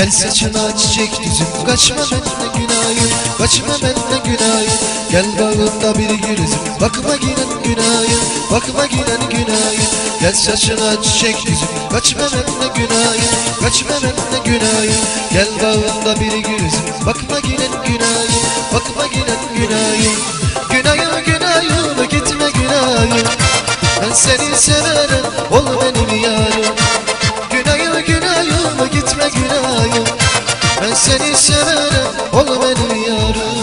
Gel saçına çiçek düzüm Kaçma benden günahım Kaçma benden günahım Gel bağımda bir gülüzüm Bakma giden günahım Bakma giden günahım Gel saçına çiçek düzüm Kaçma benden günahım Kaçma benden günahım Gel bağımda bir gülüzüm Bakma giden günahım Bakma giden günahım Günahım günahım Gitme günahım Ben seni severim Ol benim yarım Ben seni severim ol benim yarım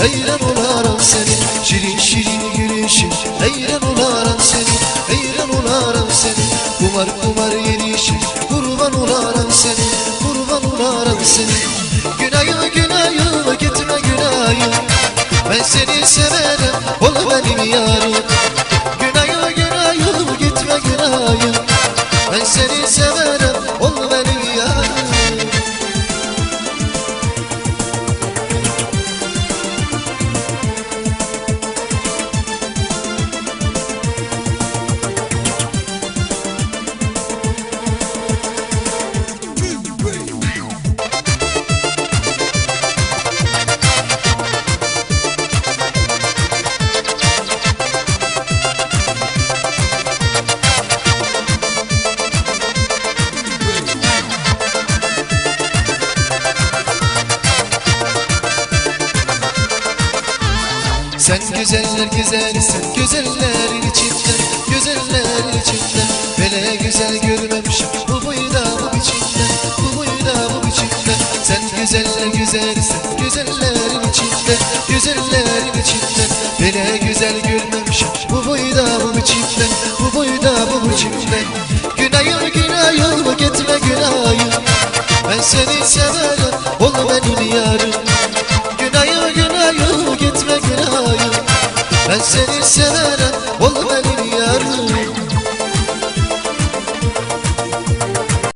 seni Hayran olarım seni. Şirin şirin gülüşün Hayran olarım seni. Hayran olarım seni. Umar umar yürüyüşü Kurban olarım seni. Kurban olarım seni. Günahım günahım gitme günahım Ben seni severim. Ol benim yarım Sen güzeller güzelsin güzellerin içinde Güzellerin içinde. Böyle güzel görmemişim bu boyda bu biçimde Bu boyda bu biçimde. Sen güzeller güzelsin güzellerin içinde Güzellerin içinde. Böyle güzel görmemişim bu boyda bu biçimde Bu boyda bu biçimde. Günahım günahım gitme günahım Ben seni severim ol benim yarım Ben seni severim Ol benim yarım